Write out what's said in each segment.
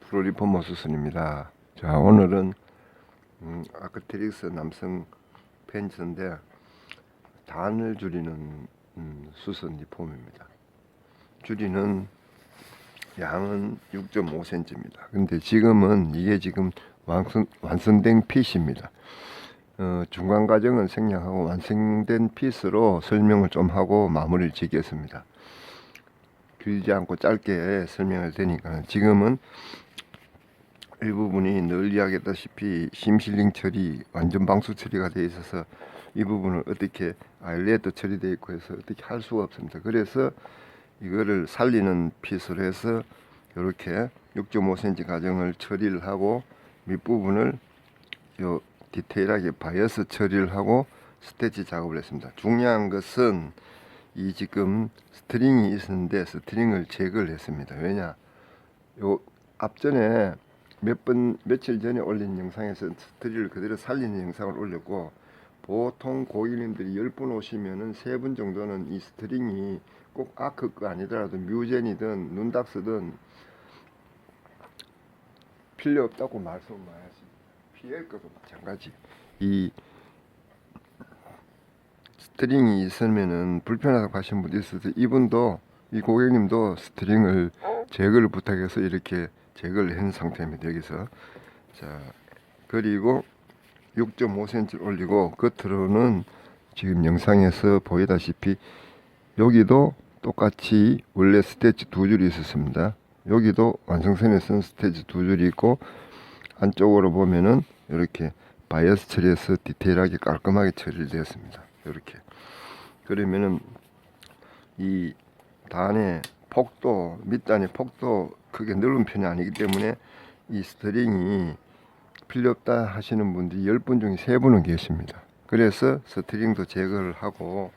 프로리포머 수순입니다. 자 오늘은 음, 아크트릭스 남성 팬츠인데 단을 줄이는 음, 수선 리폼입니다. 줄이는 양은 6.5cm입니다. 근데 지금은 이게 지금 완성, 완성된 핏입니다. 어, 중간 과정은 생략하고 완성된 핏으로 설명을 좀 하고 마무리를 짓겠습니다. 길지 않고 짧게 설명을 드니까 지금은 일부분이 늘 이야기했다시피 심실링 처리, 완전 방수 처리가 되어 있어서 이 부분을 어떻게 아일렛도 처리되어 있고 해서 어떻게 할 수가 없습니다. 그래서 이거를 살리는 핏으로 해서 이렇게 6.5cm 가정을 처리를 하고 밑부분을 요 디테일하게 바이어스 처리를 하고 스태치 작업을 했습니다. 중요한 것은 이 지금 스트링이 있었는데 스트링을 제거를 했습니다. 왜냐? 요 앞전에 몇 번 며칠 전에 올린 영상에서 스트링을 그대로 살리는 영상을 올렸고 보통 고객님들이 10분 오시면은 3분 정도는 이 스트링이 꼭 아크 거 아니더라도 뮤젠이든 눈닥스든 필요 없다고 말씀 많이 하십니다. PL 것도 마찬가지. 이 스트링이 있으면은 불편하다고 하신 분도 있어서 이분도 이 고객님도 스트링을 제거를 부탁해서 이렇게 제거를 한 상태입니다. 여기서 자 그리고 6.5cm 올리고 겉으로는 지금 영상에서 보이다시피 여기도 똑같이 원래 스테치 두 줄이 있었습니다. 여기도 완성선에서는 스테치 두 줄이 있고 안쪽으로 보면은 이렇게 바이어스 처리해서 디테일하게 깔끔하게 처리를 되었습니다. 이렇게 그러면은 이 단의 폭도 밑단의 폭도 크게 넓은 편이 아니기 때문에 이 스트링이 필요 없다 하시는 분들이 10분 중에 3분은 계십니다. 그래서 스트링도 제거를 하고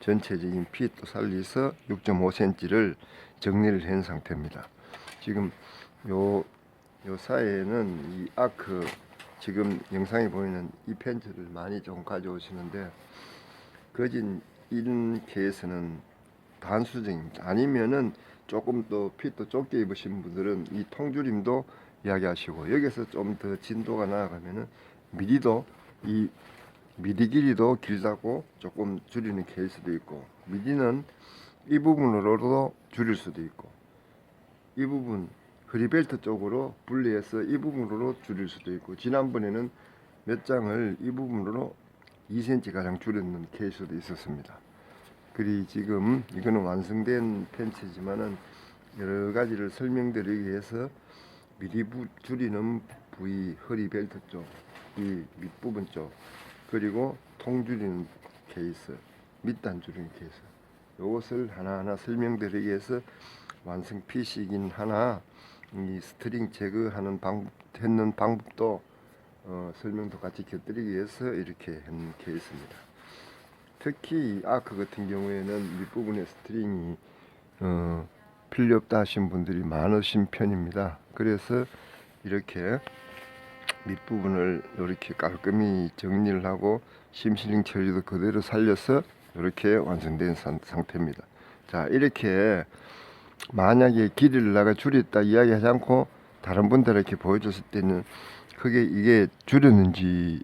전체적인 핏도 살리서 6.5cm를 정리를 한 상태입니다. 지금 요, 요 사이에는 이 아크 지금 영상에 보이는 이 팬츠를 많이 좀 가져오시는데 거진 이런 케이스는 단수정입니다. 아니면은 조금 더 핏도 좁게 입으신 분들은 이 통줄임도 이야기하시고 여기서 좀 더 진도가 나아가면은 미디도 이 미디 길이도 길다고 조금 줄이는 케이스도 있고 미디는 이 부분으로도 줄일 수도 있고 이 부분 허리벨트 쪽으로 분리해서 이 부분으로 줄일 수도 있고 지난번에는 몇 장을 이 부분으로 2cm 가량 줄였는 케이스도 있었습니다. 그리 지금 이거는 완성된 팬츠지만은 여러 가지를 설명드리기 위해서 미리 부, 줄이는 부위 허리 벨트 쪽, 이 밑부분 쪽, 그리고 통 줄이는 케이스, 밑단 줄이는 케이스. 이것을 하나하나 설명드리기 위해서 완성 핏이긴 하나 이 스트링 제거하는 방법 했는 방법도 어, 설명도 같이 곁들이기 위해서 이렇게 한 케이스입니다. 특히 이 아크 같은 경우에는 밑부분에 스트링이 어, 필요 없다 하신 분들이 많으신 편입니다. 그래서 이렇게 밑부분을 이렇게 깔끔히 정리를 하고 심실링 처리도 그대로 살려서 이렇게 완성된 상, 상태입니다. 자 이렇게 만약에 길이를 나가 줄였다 이야기하지 않고 다른 분들에게 보여줬을 때는 크게 이게 줄였는지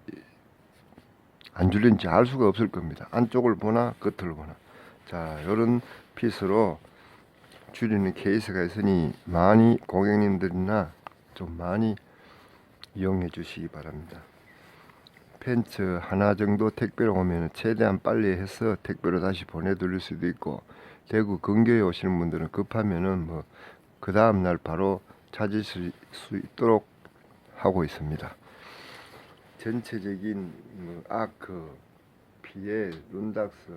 안 줄였는지 알 수가 없을 겁니다. 안쪽을 보나 겉을 보나. 자, 이런 핏으로 줄이는 케이스가 있으니 많이 고객님들이나 좀 많이 이용해 주시기 바랍니다. 팬츠 하나 정도 택배로 오면 최대한 빨리 해서 택배로 다시 보내드릴 수도 있고 대구 근교에 오시는 분들은 급하면은 뭐 그 다음 날 바로 수, 수 있도록 하고 있습니다. 전체적인 뭐 아크, 피엘, 룬닥스,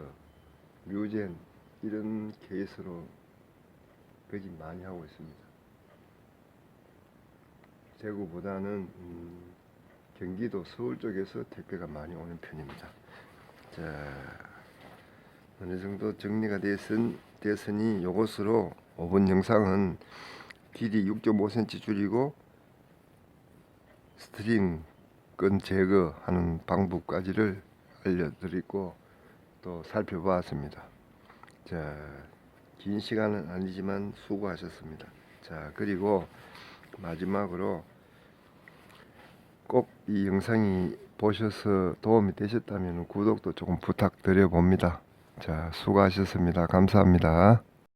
뮤젠 이런 케이스로 거진 많이 하고 있습니다. 대구보다는 음, 경기도 서울 쪽에서 택배가 많이 오는 편입니다. 자, 어느 정도 정리가 됐은, 됐으니 이것으로 5분 영상은 길이 6.5cm 줄이고 스트링 끈 제거하는 방법까지를 알려드리고 또 살펴보았습니다. 자, 긴 시간은 아니지만 수고하셨습니다. 자, 그리고 마지막으로 꼭 이 영상이 보셔서 도움이 되셨다면 구독도 조금 부탁드려 봅니다. 자, 수고하셨습니다. 감사합니다.